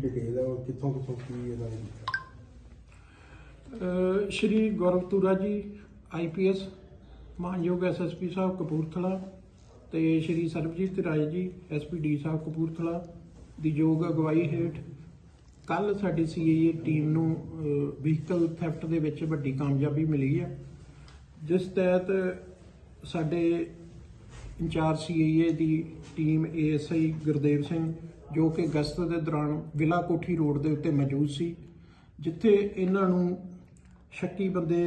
Detail ਹੈ ਔਰ ਕਿੱਥੋਂ ਕਿੱਥੋਂ ਕੀ ਇਹਦਾ ਅਹ ਸ਼੍ਰੀ ਗੌਰਵ ਤੂਰਾ ਜੀ ਆਈਪੀਐਸ ਮਾਨਯੋਗ ਐਸਐਸਪੀ ਸਾਹਿਬ ਕਪੂਰਥਲਾ ਤੇ ਸ਼੍ਰੀ ਸਰਬਜੀਤ ਰਾਏ ਜੀ ਐਸਪੀਡੀ ਸਾਹਿਬ ਕਪੂਰਥਲਾ ਦੀ ਯੋਗ ਅਗਵਾਈ ਹੇਠ ਕੱਲ ਸਾਡੀ ਸੀਏਏ ਟੀਮ ਨੂੰ ਵਹੀਕਲ ਥੈਫਟ ਦੇ ਵਿੱਚ ਵੱਡੀ ਕਾਮਯਾਬੀ ਮਿਲੀ ਹੈ। ਜਿਸ ਤਹਿਤ ਸਾਡੇ ਇੰਚਾਰਜ ਸੀਏਏ ਦੀ ਟੀਮ ਏਐਸਆਈ ਗੁਰਦੇਵ ਸਿੰਘ, ਜੋ ਕਿ ਗਸ਼ਤ ਦੇ ਦੌਰਾਨ ਵਿਲਾ ਕੋਠੀ ਰੋਡ ਦੇ ਉੱਤੇ ਮੌਜੂਦ ਸੀ, ਜਿੱਥੇ ਇਹਨਾਂ ਨੂੰ ਸ਼ੱਕੀ ਬੰਦੇ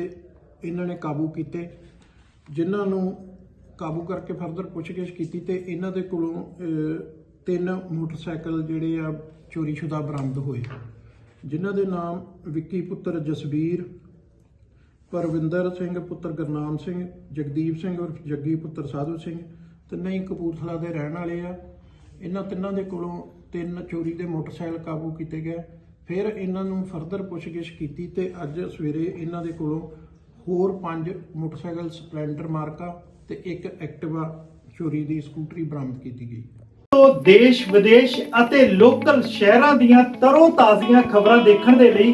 ਇਹਨਾਂ ਨੇ ਕਾਬੂ ਕੀਤੇ, ਜਿਨ੍ਹਾਂ ਨੂੰ ਕਾਬੂ ਕਰਕੇ ਫਰਦਰ ਪੁੱਛਗਿੱਛ ਕੀਤੀ ਤੇ ਇਹਨਾਂ ਦੇ ਕੋਲੋਂ ਤਿੰਨ ਮੋਟਰਸਾਈਕਲ ਜਿਹੜੇ ਆ ਚੋਰੀशुदा ਬਰਾਮਦ ਹੋਏ, ਜਿਨ੍ਹਾਂ ਦੇ ਨਾਮ ਵਿੱਕੀ ਪੁੱਤਰ ਜਸਬੀਰ ਪਰਵਿੰਦਰ ਸਿੰਘ, ਪੁੱਤਰ ਗੁਰਨਾਮ ਸਿੰਘ, ਜਗਦੀਪ ਸਿੰਘ ਉਰਫ ਜੱਗੀ ਪੁੱਤਰ ਸਾਧੂ ਸਿੰਘ ਤਿੰਨੇ ਹੀ ਕਪੂਰਥਲਾ ਦੇ ਰਹਿਣ ਵਾਲੇ ਆ। ਇਹਨਾਂ ਤਿੰਨਾਂ ਦੇ ਕੋਲੋਂ ਤਿੰਨ ਚੋਰੀ ਦੇ ਮੋਟਰਸਾਈਕਲ ਕਾਬੂ ਕੀਤੇ ਗਏ। ਫਿਰ ਇਹਨਾਂ ਨੂੰ ਫਰਦਰ ਪੁੱਛਗਿੱਛ ਕੀਤੀ ਤੇ ਅੱਜ ਸਵੇਰੇ ਇਹਨਾਂ ਦੇ ਕੋਲੋਂ ਹੋਰ ਪੰਜ ਮੋਟਰਸਾਈਕਲ ਸਪਲੈਂਡਰ ਮਾਰਕਾ ਤੇ ਇੱਕ ਐਕਟਿਵਾ ਚੋਰੀ ਦੀ ਸਕੂਟਰੀ ਬਰਾਮਦ ਕੀਤੀ ਗਈ। ਤੋਂ ਦੇਸ਼ ਵਿਦੇਸ਼ ਅਤੇ ਲੋਕਲ ਸ਼ਹਿਰਾਂ ਦੀਆਂ ਤਰੋ ਤਾਜ਼ੀਆਂ ਖਬਰਾਂ ਦੇਖਣ ਦੇ ਲਈ